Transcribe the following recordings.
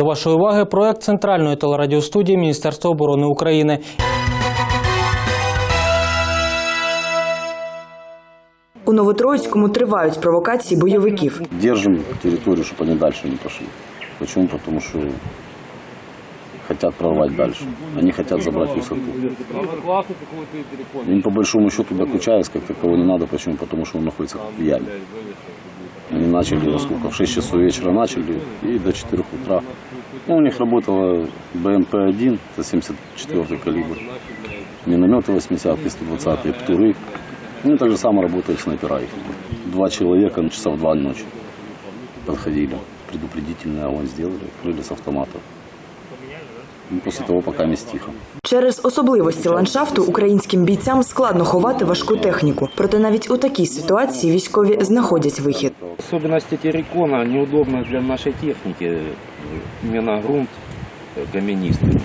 До вашої уваги проект центральної телерадіостудії Міністерства оборони України. У Новотроїцькому тривають провокації бойовиків. Держим территорию, чтобы они дальше не пошли. Почему? Потому что хотят прорвать дальше. Они хотят забрать высоту. Им по большому счету до Кучаевска как такового не надо. Почему? Потому что он находится в яме. Они начали во сколько? В 6 часов вечера начали и до 4 утра. Ну, у них работала БМП-1, это 74 калибр. Минометы 80-ки, 120-е, ПТУРы. Ну, и так же само работают снайпера их. Два человека, ну, часа в два ночи подходили. Предупредительный огонь сделали, открыли с автоматов. Ну, после того, пока не стихо. Через особливості ландшафту українським бійцям складно ховати важку техніку. Проте навіть у такій ситуації військові знаходять вихід. Особенности террикона неудобно для нашей техники. Именно грунт э, каменистый.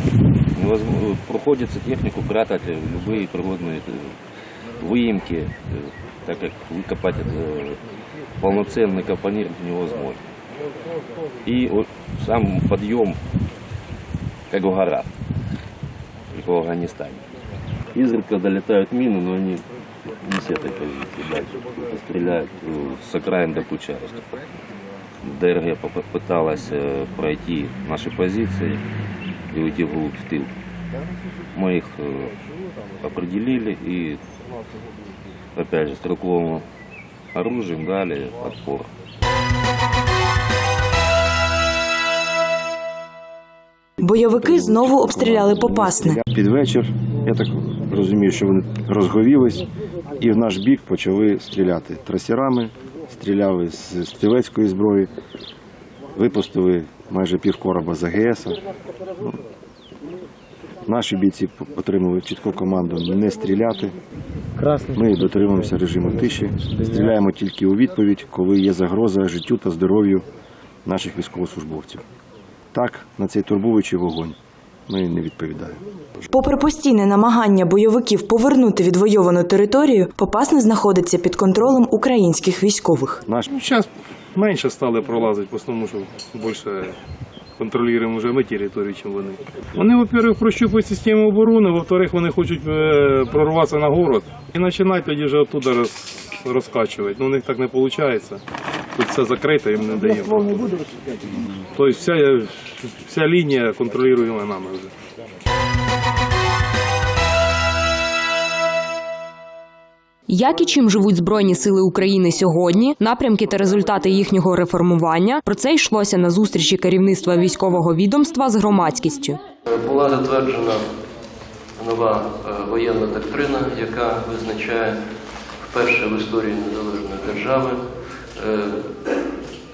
Невозможно, приходится технику прятать в любые природные э, выемки, э, так как выкопать это полноценный капонир невозможно. И вот сам подъем, как в горах, никого в Афганистане. Изредка долетают мины, но они не позиции дальше. Это стреляют э, с окраин до Кучаевска. ДРГ попыталась э, пройти наши позиции и уйти в тыл. Мы их э, определили и, опять же, стрелковым оружием дали отпор. Бойовики знову обстріляли Попасне. Під вечір, я так розумію, що вони розговілись і в наш бік почали стріляти трасерами, стріляли з стрілецької зброї, випустили майже пів короба з АГС. Ну, Наші бійці отримали чітку команду не стріляти. Ми дотримуємося режиму тиші, стріляємо тільки у відповідь, коли є загроза життю та здоров'ю наших військовослужбовців. Так, на цей турбуючий вогонь ми не відповідаємо. Попри постійне намагання бойовиків повернути відвойовану територію, Попасне знаходиться під контролем українських військових. Наш Ну, зараз менше стали пролазити, в основному, що більше контролюємо вже ми територію, ніж вони. Вони, во-первых, прощупують систему оборони, во-вторых, вони хочуть е, прорватися на город і починають тоді вже оттуда роз, розкачувати. Ну, у них так не виходить. Тут все закрито, їм не даємо. Тобто вся, вся лінія контролюємо нами вже. Як і чим живуть Збройні сили України сьогодні, напрямки та результати їхнього реформування про це йшлося на зустрічі керівництва військового відомства з громадськістю. Була затверджена нова е, воєнна доктрина, яка визначає вперше в історії незалежної держави, е,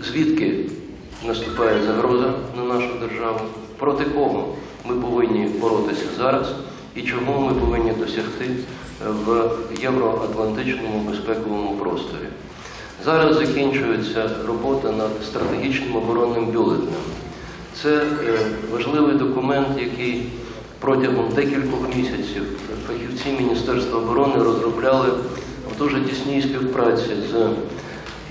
звідки наступає загроза на нашу державу, проти кого ми повинні боротися зараз і чого ми повинні досягти в євроатлантичному безпековому просторі. Зараз закінчується робота над стратегічним оборонним бюлетнем. Це е, важливий документ, який протягом декількох місяців фахівці Міністерства оборони розробляли в дуже тісній співпраці з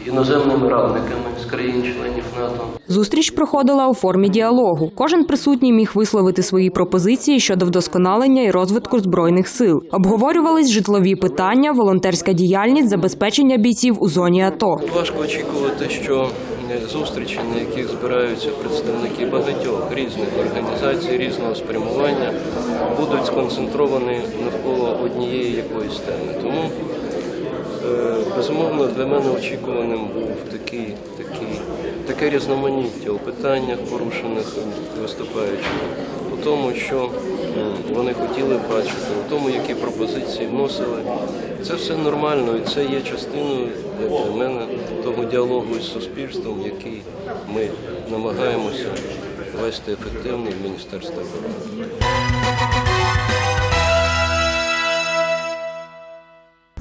іноземними радниками з країн-членів НАТО. Зустріч проходила у формі діалогу. Кожен присутній міг висловити свої пропозиції щодо вдосконалення і розвитку збройних сил. Обговорювались житлові питання, волонтерська діяльність, забезпечення бійців у зоні АТО. Важко очікувати, що е, зустрічі, на яких збираються представники багатьох різних організацій, різного спрямування, будуть сконцентровані навколо однієї якоїсь теми. Тому, безумовно, для мене очікуваним був такий, такий, таке різноманіття у питаннях, порушених виступаючими, у тому, що вони хотіли бачити, у тому, які пропозиції вносили. Це все нормально і це є частиною, для мене, того діалогу із суспільством, який ми намагаємося вести ефективно в Міністерстві оборони.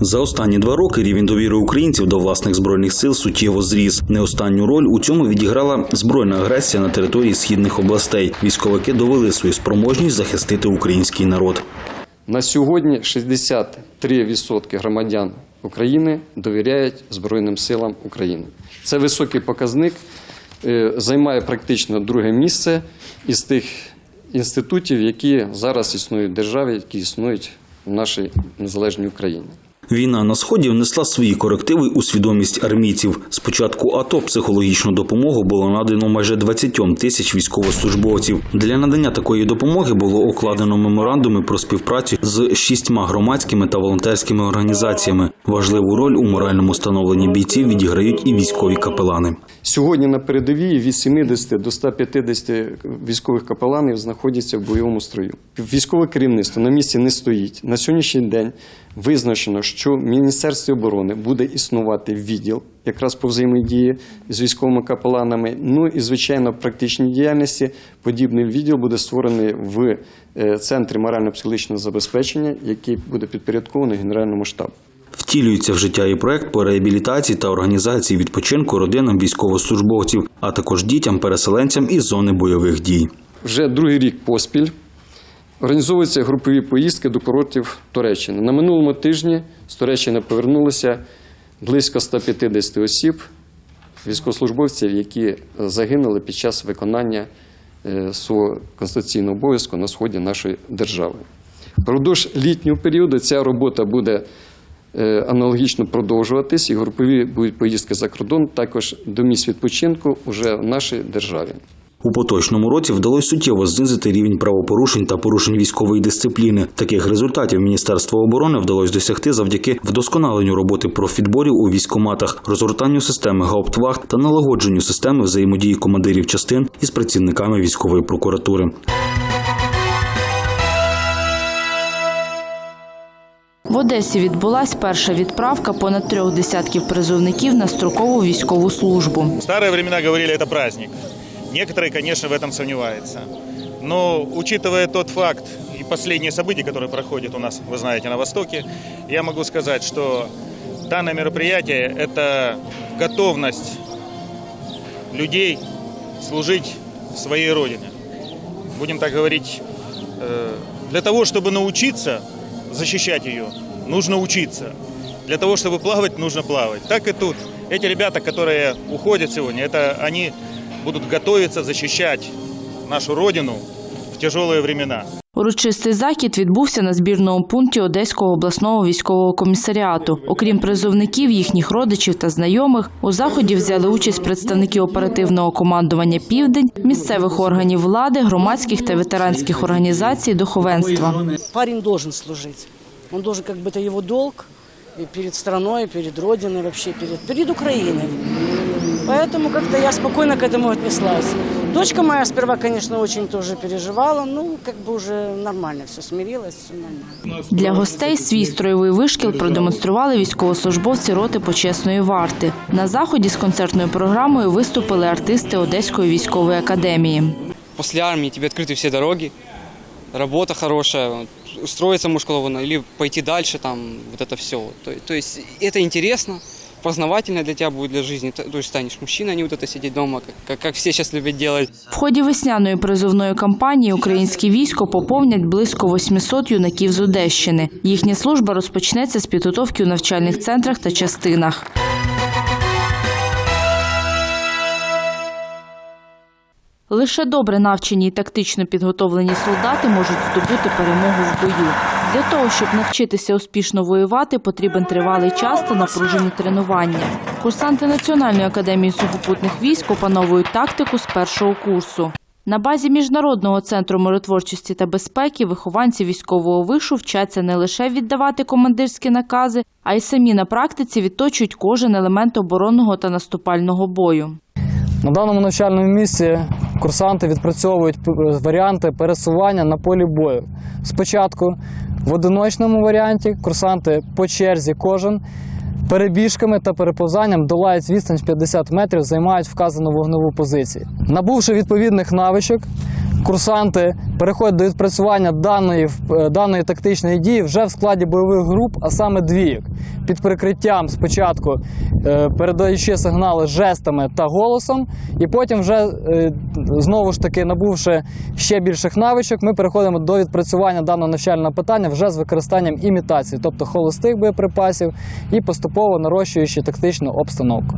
За останні два роки рівень довіри українців до власних збройних сил суттєво зріс. Не останню роль у цьому відіграла збройна агресія на території східних областей. Військовики довели свою спроможність захистити український народ. На сьогодні 63% громадян України довіряють Збройним силам України. Це високий показник, е, займає практично друге місце із тих інститутів, які зараз існують в державі, які існують в нашій незалежній Україні. Війна на сході внесла свої корективи у свідомість армійців. З початку АТО психологічну допомогу було надано майже 20 тисяч військовослужбовців. Для надання такої допомоги було укладено меморандуми про співпрацю з шістьма громадськими та волонтерськими організаціями. Важливу роль у моральному становленні бійців відіграють і військові капелани. Сьогодні на передовій від 70 до 150 військових капеланів знаходяться в бойовому строю. Військове керівництво на місці не стоїть. На сьогоднішній день визначено, що в Міністерстві оборони буде існувати відділ якраз по взаємодії з військовими капеланами. Ну і звичайно, в практичній діяльності подібний відділ буде створений в е, центрі морально-психологічного забезпечення, який буде підпорядкований Генеральному штабу. Втілюється в життя і проект по реабілітації та організації відпочинку родинам військовослужбовців, а також дітям, переселенцям із зони бойових дій. Вже другий рік поспіль організовуються групові поїздки до курортів Туреччини. На минулому тижні з Туреччини повернулося близько 150 осіб, військовослужбовців, які загинули під час виконання е, свого конституційного обов'язку на сході нашої держави. Впродовж літнього періоду ця робота буде е, аналогічно продовжуватись, і групові будуть поїздки за кордон також до місць відпочинку уже в нашій державі. У поточному році вдалося суттєво знизити рівень правопорушень та порушень військової дисципліни. Таких результатів Міністерство оборони вдалося досягти завдяки вдосконаленню роботи профідборів у військоматах, розгортанню системи гауптвахт та налагодженню системи взаємодії командирів частин із працівниками військової прокуратури. В Одесі відбулась перша відправка понад трьох десятків призовників на строкову військову службу. В старые времена говорили, это праздник. Некоторые, конечно, в этом сомневаются. Но учитывая тот факт и последние события, которые проходят у нас, вы знаете, на Востоке, я могу сказать, что данное мероприятие – это готовность людей служить своей Родине. Будем так говорить, э, для того, чтобы научиться защищать ее, нужно учиться. Для того, чтобы плавать, нужно плавать. Так и тут. Эти ребята, которые уходят сегодня, это они будут готовиться защищать нашу Родину в тяжелые времена. Урочистий захід відбувся на збірному пункті Одеського обласного військового комісаріату. Окрім призовників, їхніх родичів та знайомих, у заході взяли участь представники оперативного командування Південь, місцевих органів влади, громадських та ветеранських організацій, духовенства. Парень должен служить. Он должен, как бы это его долг и перед страной, перед Родиной, вообще перед, перед Украиной. Поэтому как-то я спокойно к этому отнеслась. Дочка моя сперва, конечно, очень тоже переживала, ну, как бы уже нормально все, смирилась, все нормально. Для гостей свій строєвий вишкіл продемонстрували військовослужбовці роти почесної варти. На заході з концертною програмою виступили артисти Одеської військової академії. после армии тебе открыты все дороги, работа хорошая, устроиться мужского или пойти дальше, там, вот это все. То, то есть это интересно, познавательно для тебя будет для жизни. То то есть станешь мужчиной, а не вот это сидеть дома, как, как, как все сейчас любят делать. В ході весняної призовної кампанії українське військо поповнять близько 800 юнаків з Одещини. Їхня служба розпочнеться з підготовки у навчальних центрах та частинах. Лише добре навчені і тактично підготовлені солдати можуть здобути перемогу в бою. Для того, щоб навчитися успішно воювати, потрібен тривалий час та напружені тренування. Курсанти Національної академії сухопутних військ опановують тактику з першого курсу. На базі Міжнародного центру миротворчості та безпеки вихованці військового вишу вчаться не лише віддавати командирські накази, а й самі на практиці відточують кожен елемент оборонного та наступального бою. На даному навчальному місці курсанти відпрацьовують п- варіанти пересування на полі бою. Спочатку в одиночному варіанті курсанти по черзі кожен перебіжками та переповзанням долають відстань в 50 метрів, займають вказану вогневу позицію. Набувши відповідних навичок, курсанти переходять до відпрацювання даної, е, даної тактичної дії вже в складі бойових груп, а саме двійок. Під прикриттям спочатку е, передаючи сигнали жестами та голосом, і потім, вже е, знову ж таки, набувши ще більших навичок, ми переходимо до відпрацювання даного навчального питання вже з використанням імітації, тобто холостих боєприпасів, і поступово нарощуючи тактичну обстановку.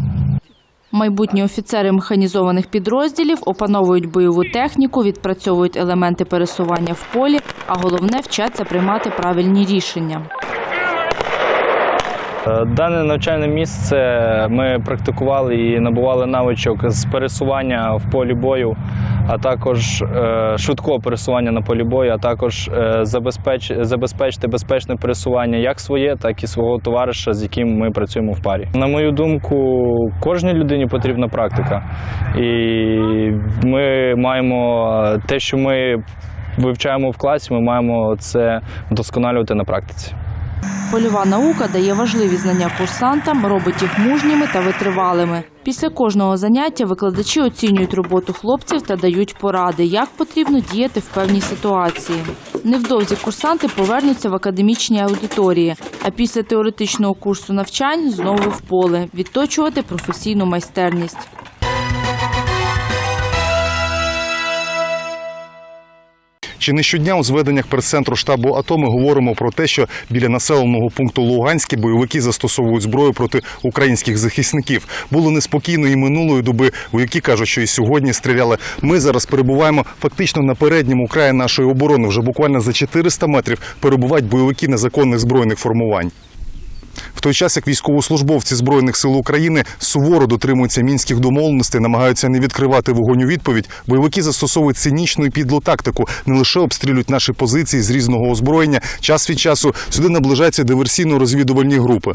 Майбутні офіцери механізованих підрозділів опановують бойову техніку, відпрацьовують елементи пересування в полі, а головне вчаться приймати правильні рішення. Е, Дане навчальне місце ми практикували і набували навичок з пересування в полі бою, а також е, швидкого пересування на полі бою, а також е, забезпеч, забезпечити безпечне пересування як своє, так і свого товариша, з яким ми працюємо в парі. На мою думку, кожній людині потрібна практика, і ми маємо те, що ми вивчаємо в класі, ми маємо це вдосконалювати на практиці. Польова наука дає важливі знання курсантам, робить їх мужніми та витривалими. Після кожного заняття викладачі оцінюють роботу хлопців та дають поради, як потрібно діяти в певній ситуації. Невдовзі курсанти повернуться в академічні аудиторії, а після теоретичного курсу навчань знову в поле відточувати професійну майстерність. Чи не щодня у зведеннях прес-центру штабу АТО ми говоримо про те, що біля населеного пункту Луганські бойовики застосовують зброю проти українських захисників. Було неспокійно і минулої доби. Вояки кажуть, що і сьогодні стріляли. Ми зараз перебуваємо фактично на передньому краї нашої оборони. Вже буквально за 400 метрів перебувають бойовики незаконних збройних формувань. В той час, як військовослужбовці Збройних сил України суворо дотримуються мінських домовленостей, намагаються не відкривати вогонь у відповідь, бойовики застосовують цинічну і підлу тактику, не лише обстрілюють наші позиції з різного озброєння. Час від часу сюди наближаються диверсійно-розвідувальні групи.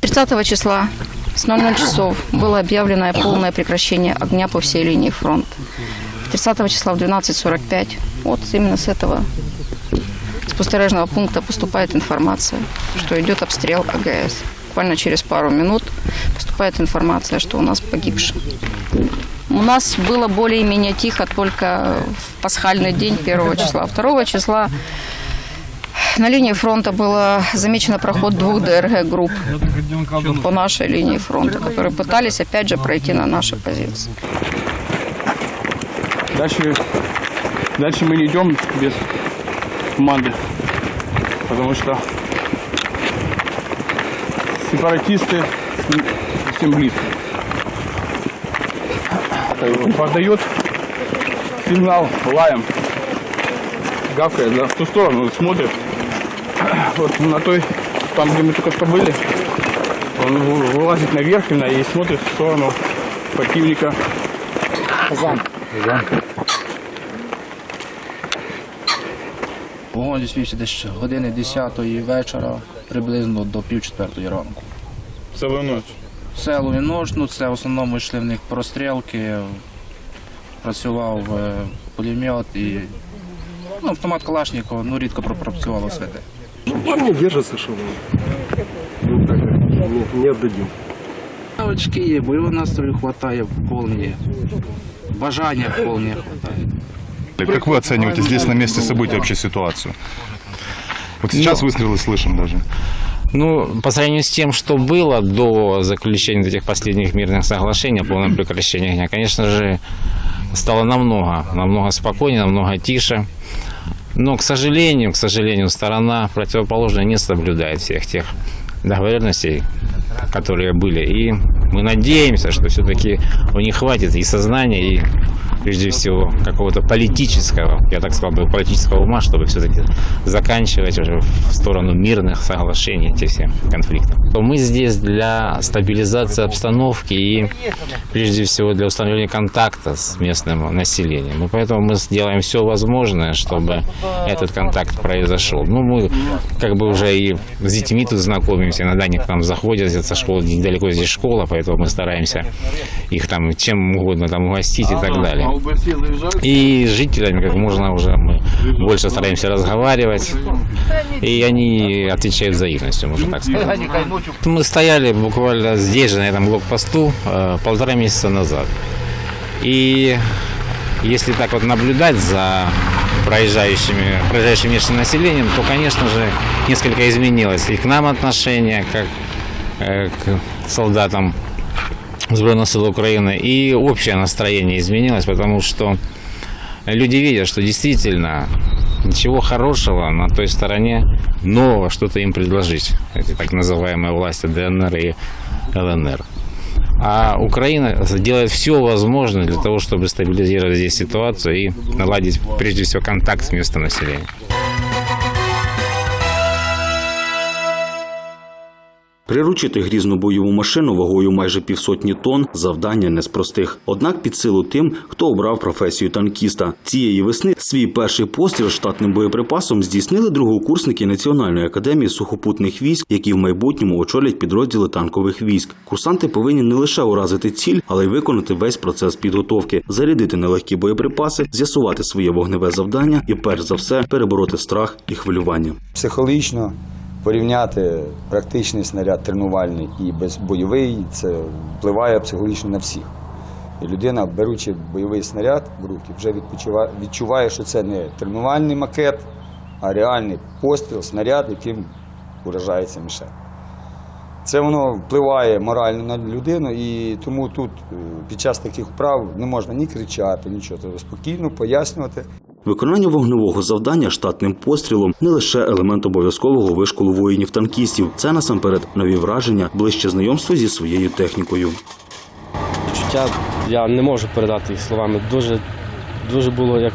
30 числа с 00 часов было объявлено полное прекращение огня по всей линии фронта. 30 числа в 12.45 вот именно с этого спостережного пункта поступает информация, что идет обстрел АГС. Буквально через пару минут поступает информация, что у нас погибший. У нас было более-менее тихо только в пасхальный день 1 числа. 2 числа на линии фронта было замечено проход двух ДРГ групп по нашей линии фронта, которые пытались опять же пройти на наши позиции. Дальше, дальше мы не идем без команды, потому что сепаратисты совсем близко. Подает сигнал лаем, гавкает да, в ту сторону, смотрит. Вот на той, там, где мы только что были, он вы- вылазит наверх и смотрит в сторону противника. Казан. Вогонь звівся десь години 10 вечора, приблизно до пів четвертої ранку. Целую ночь. Село і нож, ну це в основному йшли в них прострілки, працював е, пулемет і ну, автомат Калашникова, ну рідко пропрацювало все те. Ну, парни держатся, что мы. Ну, так, не, не отдадим. Очки є, бойового настрою вистачає повні, бажання повні вистачає. Как вы оцениваете здесь на месте событий вообще ситуацию? Вот сейчас выстрелы слышим даже. Ну, по сравнению с тем, что было до заключения этих последних мирных соглашений о полном прекращении огня, конечно же, стало намного, намного спокойнее, намного тише. Но, к сожалению, к сожалению, сторона противоположная не соблюдает всех тех договоренностей, которые были. И мы надеемся, что все-таки у них хватит и сознания, и прежде всего какого-то политического, я так сказал бы, политического ума, чтобы все-таки заканчивать уже в сторону мирных соглашений эти все конфликты. Мы здесь для стабилизации обстановки и прежде всего для установления контакта с местным населением. И поэтому мы сделаем все возможное, чтобы этот контакт произошел. Ну, мы как бы уже и с детьми тут знакомимся, иногда они к нам заходят со школы, недалеко здесь школа, поэтому мы стараемся их там чем угодно там угостить и так далее. И с жителями как можно уже мы больше стараемся разговаривать, и они отвечают взаимностью, можно так сказать. Мы стояли буквально здесь же, на этом блокпосту, э, полтора месяца назад. И если так вот наблюдать за проезжающими, проезжающим местным населением, то, конечно же, несколько изменилось и к нам отношение, как к солдатам Збройных сил Украины, и общее настроение изменилось, потому что люди видят, что действительно ничего хорошего на той стороне нового что-то им предложить, эти так называемые власти ДНР и ЛНР. А Украина делает все возможное для того, чтобы стабилизировать здесь ситуацию и наладить, прежде всего, контакт с местным населением. Приручити грізну бойову машину вагою майже півсотні тонн завдання не з простих. Однак під силу тим, хто обрав професію танкіста. Цієї весни свій перший постріл штатним боєприпасом здійснили другокурсники Національної академії сухопутних військ, які в майбутньому очолять підрозділи танкових військ. Курсанти повинні не лише уразити ціль, але й виконати весь процес підготовки, зарядити нелегкі боєприпаси, з'ясувати своє вогневе завдання і, перш за все, перебороти страх і хвилювання. Психологічно порівняти практичний снаряд тренувальний і безбойовий, це впливає психологічно на всіх. І людина, беручи бойовий снаряд в руки, вже відчуває, що це не тренувальний макет, а реальний постріл, снаряд, яким уражається мішень. Це воно впливає морально на людину, і тому тут е, під час таких вправ не можна ні кричати, нічого. Треба спокійно пояснювати. Виконання вогневого завдання штатним пострілом не лише елемент обов'язкового вишколу воїнів-танкістів. Це насамперед нові враження, ближче знайомство зі своєю технікою. Почуття я не можу передати їх словами. Дуже, дуже було як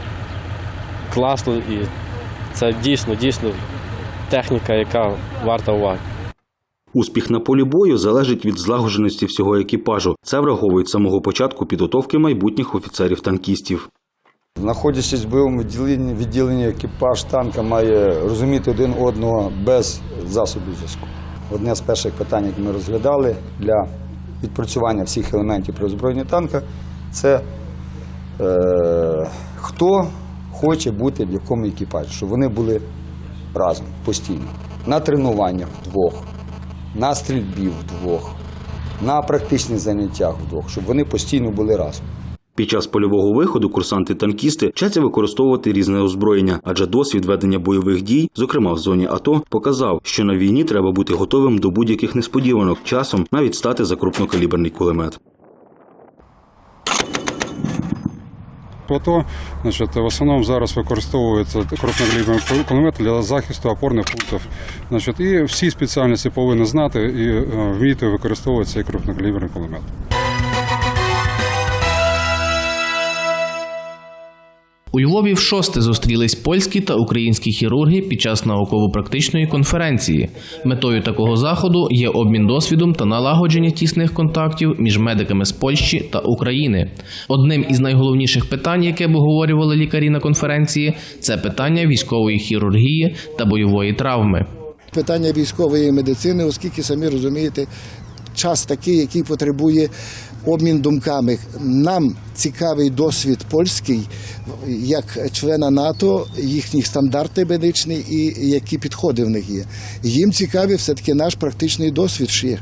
класно і це дійсно, дійсно техніка, яка варта уваги. Успіх на полі бою залежить від злагодженості всього екіпажу. Це враховують з самого початку підготовки майбутніх офіцерів-танкістів. Знаходячись в бойовому відділенні, відділенні екіпаж танка має розуміти один одного без засобів зв'язку. Одне з перших питань, які ми розглядали для відпрацювання всіх елементів при озброєнні танка, це е, хто хоче бути в якому екіпажі, щоб вони були разом постійно. На тренуваннях вдвох, на стрільбі вдвох, на практичних заняттях вдвох, щоб вони постійно були разом. Під час польового виходу курсанти-танкісти вчаться використовувати різне озброєння, адже досвід ведення бойових дій, зокрема в зоні АТО, показав, що на війні треба бути готовим до будь-яких несподіванок, часом навіть стати за крупнокаліберний кулемет. АТО, значить, в основному зараз використовується крупноглібний кулемет для захисту опорних пунктів. Значить, і всі спеціальності повинні знати і е, вміти використовувати цей крупногліберний кулемет. У Львові вшосте зустрілись польські та українські хірурги під час науково-практичної конференції. Метою такого заходу є обмін досвідом та налагодження тісних контактів між медиками з Польщі та України. Одним із найголовніших питань, яке обговорювали лікарі на конференції, це питання військової хірургії та бойової травми. питання військової медицини, оскільки самі розумієте, час такий, який потребує обмін думками. Нам цікавий досвід польський, як члена НАТО, їхні стандарти медичні і які підходи в них є. Їм цікавий все-таки наш практичний досвід ще.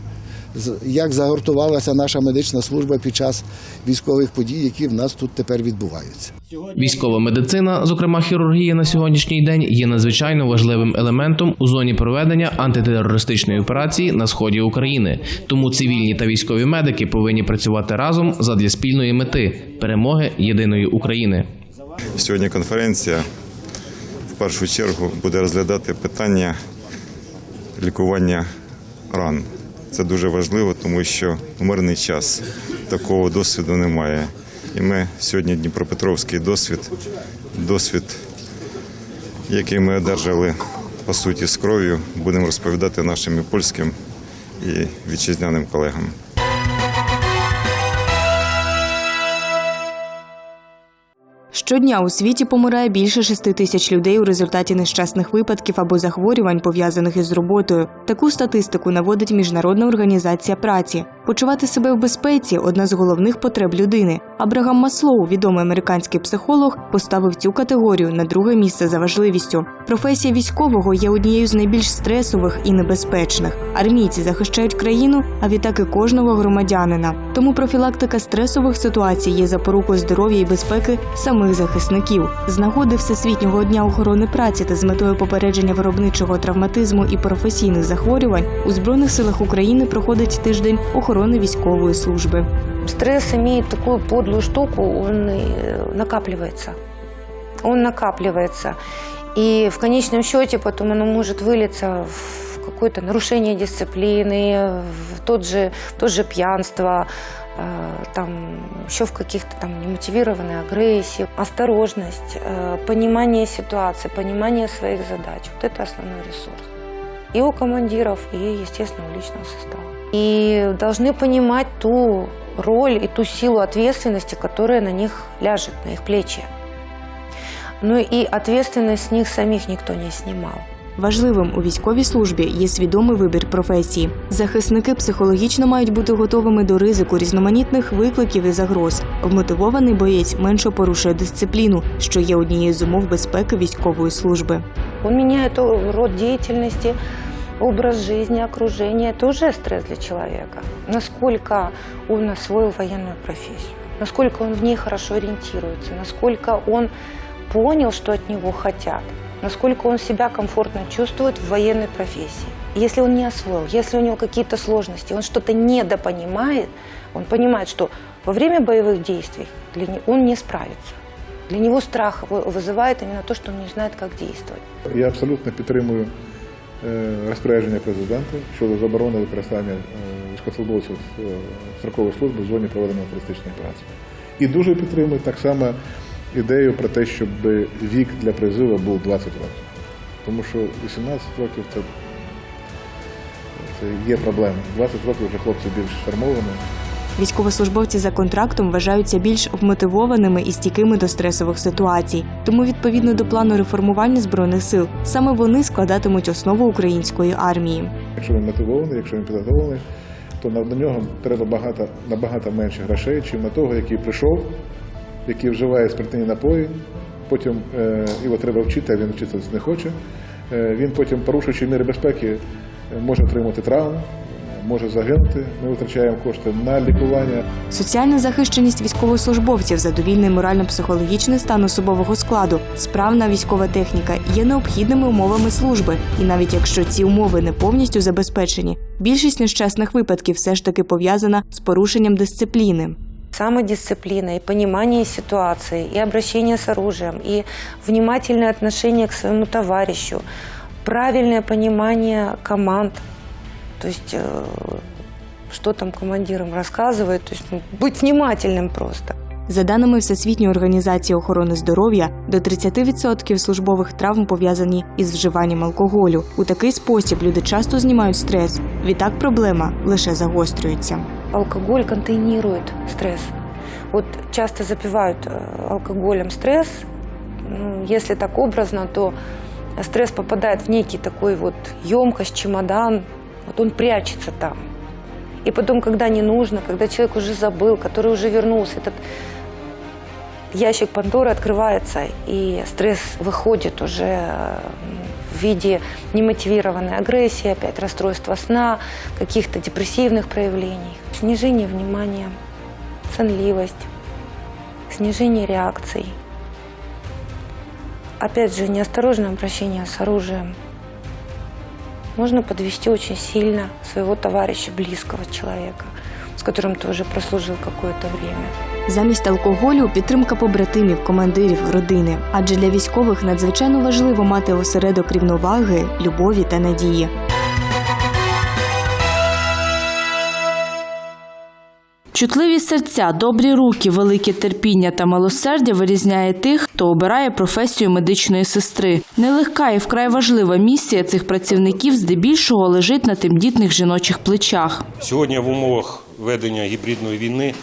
Як загортувалася наша медична служба під час військових подій, які в нас тут тепер відбуваються. Військова медицина, зокрема хірургія на сьогоднішній день, є надзвичайно важливим елементом у зоні проведення антитерористичної операції на сході України. Тому цивільні та військові медики повинні працювати разом задля спільної мети перемоги єдиної України. Сьогодні конференція в першу чергу буде розглядати питання лікування ран. Це дуже важливо, тому що в мирний час такого досвіду немає. І ми сьогодні Дніпропетровський досвід, досвід, який ми одержали по суті з кров'ю, будемо розповідати нашим і польським і вітчизняним колегам. Щодня у світі помирає більше 6 тисяч людей у результаті нещасних випадків або захворювань, пов'язаних із роботою. Таку статистику наводить Міжнародна організація праці. Почувати себе в безпеці одна з головних потреб людини. Абрагам Маслоу, відомий американський психолог, поставив цю категорію на друге місце за важливістю. Професія військового є однією з найбільш стресових і небезпечних. Армійці захищають країну, а відтак і кожного громадянина. Тому профілактика стресових ситуацій є запорукою здоров'я і безпеки самих захисників. З нагоди Всесвітнього дня охорони праці та з метою попередження виробничого травматизму і професійних захворювань у збройних силах України проходить тиждень охорони військової служби. Стресс имеет такую подлую штуку, он э, накапливается. Он накапливается. И в конечном счете потом оно может вылиться в какое-то нарушение дисциплины, в тот же, в то же пьянство, э, там, еще в каких-то там немотивированной агрессии. Осторожность, э, понимание ситуации, понимание своих задач. Вот это основной ресурс. И у командиров, и, естественно, у личного состава. И должны понимать ту роль и ту силу ответственности, которая на них ляжет, на их плечи. Ну и ответственность с них самих никто не снимал. Важливим у військовій службі є свідомий вибір професії. Захисники психологічно мають бути готовими до ризику різноманітних викликів і загроз. Вмотивований боєць менше порушує дисципліну, що є однією з умов безпеки військової служби. Меняет о- род деятельности, образ жизни, окружение. Это уже стресс для человека. Насколько он освоил военную профессию, насколько он в ней хорошо ориентируется, насколько он понял, что от него хотят, насколько он себя комфортно чувствует в военной профессии. Если он не освоил, если у него какие-то сложности, он что-то недопонимает, он понимает, что во время боевых действий для не- он не справится. Для него страх вы- вызывает именно то, что он не знает, как действовать. Я абсолютно підтримую е, розпорядження президента щодо заборони використання е, військовослужбовців е, строкової служби в зоні проведення туристичної праці. І дуже підтримую так само ідею про те, щоб вік для призиву був 20 років. Тому що 18 років це, це є проблема. 20 років вже хлопці більш сформовані. Військовослужбовці за контрактом вважаються більш вмотивованими і стійкими до стресових ситуацій. Тому, відповідно до плану реформування збройних сил, саме вони складатимуть основу української армії. Якщо він мотивований, якщо він підготовлений, то на, нього треба багато, набагато менше грошей, чим на того, який прийшов, який вживає спиртні напої, потім е, його треба вчити, а він вчитися не хоче. Е, він потім, порушуючи міри безпеки, може отримати травму, може загинути. Ми витрачаємо кошти на лікування. Соціальна захищеність військовослужбовців, задовільний морально-психологічний стан особового складу, справна військова техніка є необхідними умовами служби. І навіть якщо ці умови не повністю забезпечені, більшість нещасних випадків все ж таки пов'язана з порушенням дисципліни. Самодисциплина и понимание ситуации, и обращение с оружием, и внимательное отношение к своему товарищу, правильное понимание команд, то есть э, что там командирам рассказывает, то есть ну, быть внимательным просто. За даними Всесвітньої організації охорони здоров'я, до 30% службових травм пов'язані із вживанням алкоголю. У такий спосіб люди часто знімають стрес. Відтак проблема лише загострюється. Алкоголь контейнирует стресс. Вот часто запивают э, алкоголем стресс. Ну, если так образно, то стресс попадает в некий такой вот емкость, чемодан. Вот он прячется там. И потом, когда не нужно, когда человек уже забыл, который уже вернулся, этот ящик Пандоры открывается, и стресс выходит уже э, в виде немотивированной агрессии, опять расстройства сна, каких-то депрессивных проявлений, снижение внимания, сонливость, снижение реакций. Опять же, неосторожное обращение с оружием. Можно подвести очень сильно своего товарища, близкого человека, с которым ты уже прослужил какое-то время. Замість алкоголю підтримка побратимів, командирів, родини. Адже для військових надзвичайно важливо мати осередок рівноваги, любові та надії. Чутливі серця, добрі руки, велике терпіння та милосердя вирізняє тих, хто обирає професію медичної сестри. Нелегка і вкрай важлива місія цих працівників здебільшого лежить на тимдітних жіночих плечах. Сьогодні в умовах ведення гібридної війни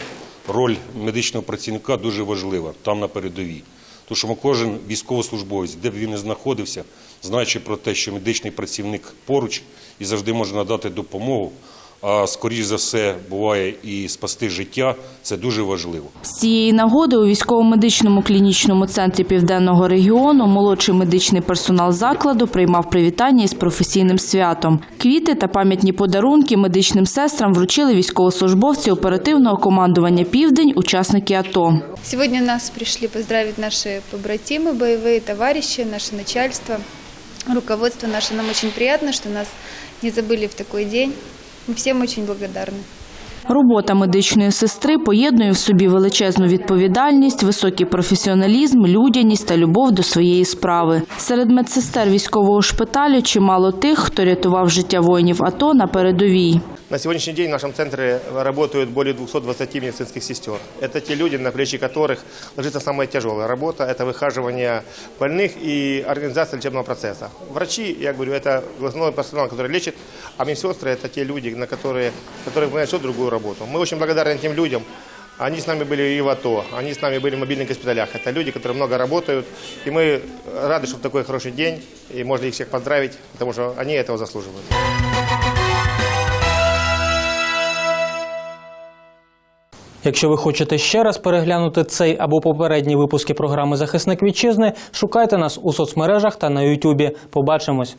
роль медичного працівника дуже важлива там на передовій. Тому що кожен військовослужбовець, де б він не знаходився, знаючи про те, що медичний працівник поруч і завжди може надати допомогу, а скоріш за все буває і спасти життя, це дуже важливо. З цієї нагоди у військово-медичному клінічному центрі південного регіону молодший медичний персонал закладу приймав привітання із професійним святом. Квіти та пам'ятні подарунки медичним сестрам вручили військовослужбовці оперативного командування Південь, учасники АТО. Сегодня нас пришли поздравить наши побратимы, боевые товарищи, наше начальство, руководство наше. Нам очень приятно, что нас не забыли в такой день. Мы всем очень благодарны. Робота медичної сестри поєднує в собі величезну відповідальність, високий професіоналізм, людяність та любов до своєї справи. Серед медсестер військового шпиталю чимало тих, хто рятував життя воїнів АТО на передовій. На сегодняшний день в нашем центре работают более 220 медицинских сестер. Это те люди, на плечи которых ложится самая тяжелая работа. Это выхаживание больных и организация лечебного процесса. Врачи, я говорю, это основной персонал, который лечит, а медсестры это те люди, на которые, которые выполняют всю другую работу. Мы очень благодарны тем людям, они с нами были и в АТО, они с нами были в мобильных госпиталях. Это люди, которые много работают. И мы рады, что такой хороший день, и можно их всех поздравить, потому что они этого заслуживают. Якщо ви хочете ще раз переглянути цей або попередні випуски програми Захисник вітчизни, шукайте нас у соцмережах та на Ютубі. Побачимось.